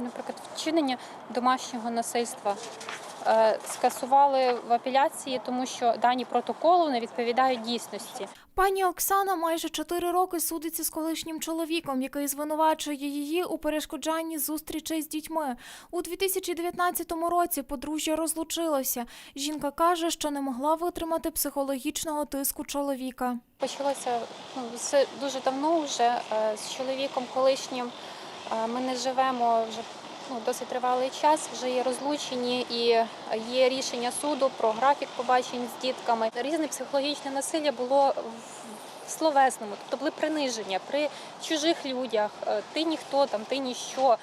Наприклад, вчинення домашнього насильства е, скасували в апеляції, тому що дані протоколу не відповідають дійсності. Пані Оксана майже чотири роки судиться з колишнім чоловіком, який звинувачує її у перешкоджанні зустрічей з дітьми. У 2019 році подружжя розлучилося. Жінка каже, що не могла витримати психологічного тиску чоловіка. Почалося ну, дуже давно вже е, з чоловіком колишнім. Е, Ми не живемо вже ну, досить тривалий час, вже є розлучені і є рішення суду про графік побачень з дітками. Різне психологічне насилля було в словесному, тобто були приниження при чужих людях. Е, Ти ніхто там, ти ніщо.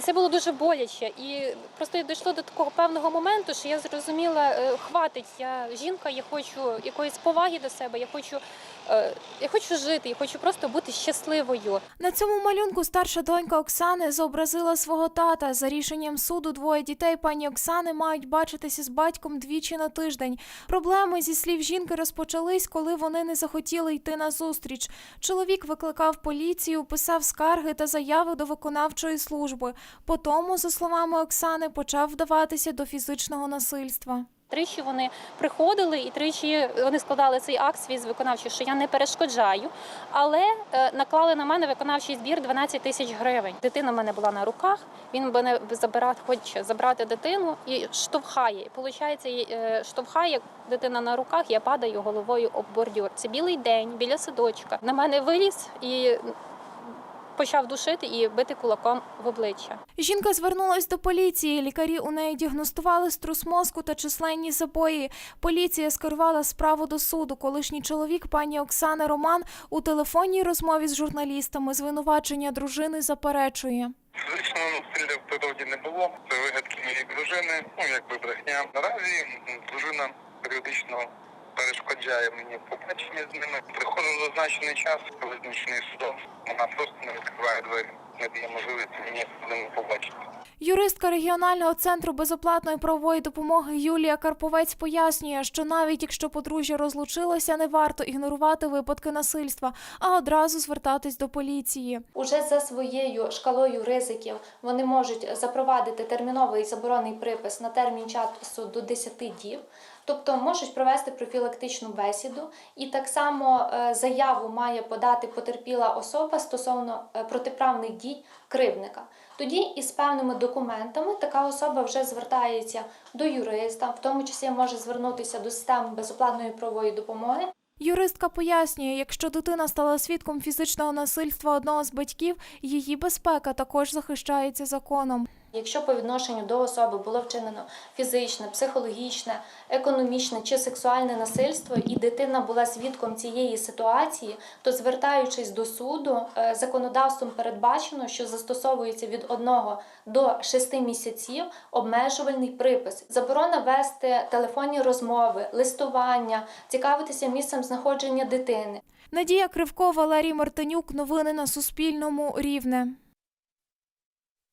Це було дуже боляче, і просто дійшло до такого певного моменту, що я зрозуміла, е, хватить. Я жінка, я хочу якоїсь поваги до себе, я хочу, е, я хочу жити, я хочу просто бути щасливою. На цьому малюнку старша донька Оксани зобразила свого тата. За рішенням суду двоє дітей пані Оксани мають бачитися з батьком двічі на тиждень. Проблеми зі слів жінки розпочались, коли вони не захотіли йти на зустріч. Чоловік викликав поліцію, писав скарги та заяви до виконавчої служби. Потому, за словами Оксани, почав вдаватися до фізичного насильства. Тричі вони приходили і тричі вони складали цей акт свій з виконавчий, що я не перешкоджаю, але е, наклали на мене виконавчий збір 12 тисяч гривень. Дитина в мене була на руках. Він мене забирати, хоче забрати дитину і штовхає. Виходить, е, штовхає дитина на руках. Я падаю головою об бордюр. Це білий день біля садочка. На мене виліз і почав душити і бити кулаком в обличчя. Жінка звернулась до поліції. Лікарі у неї діагностували струс мозку та численні забої. Поліція скерувала справу до суду. Колишній чоловік пані Оксани Роман у телефонній розмові з журналістами звинувачення дружини заперечує. Фізичного насилля в природі не було. Це вигадки моєї дружини, ну якби брехня. Наразі дружина періодично перешкоджає мені в побаченні з ними. Приходив зазначений час, визначений судом. Вона просто не відкриває двері, не дає можливості мені з ними побачити. Юристка регіонального центру безоплатної правової допомоги Юлія Карповець пояснює, що навіть якщо подружжя розлучилося, не варто ігнорувати випадки насильства, а одразу звертатись до поліції. Уже за своєю шкалою ризиків вони можуть запровадити терміновий заборонний припис на термін часу до 10 діб, тобто можуть провести профілактичну бесіду, і так само е, заяву має подати потерпіла особа стосовно е, протиправних дій кривника. Тоді із певними документами така особа вже звертається до юриста, в тому числі може звернутися до системи безоплатної правової допомоги. Юристка пояснює, якщо дитина стала свідком фізичного насильства одного з батьків, її безпека також захищається законом. Якщо по відношенню до особи було вчинено фізичне, психологічне, економічне чи сексуальне насильство, і дитина була свідком цієї ситуації, то звертаючись до суду, е, законодавством передбачено, що застосовується від 1 до 6 місяців обмежувальний припис. Заборона вести телефонні розмови, листування, цікавитися місцем знаходження дитини. Надія Кривко, Валерій Мартинюк. Новини на Суспільному. Рівне.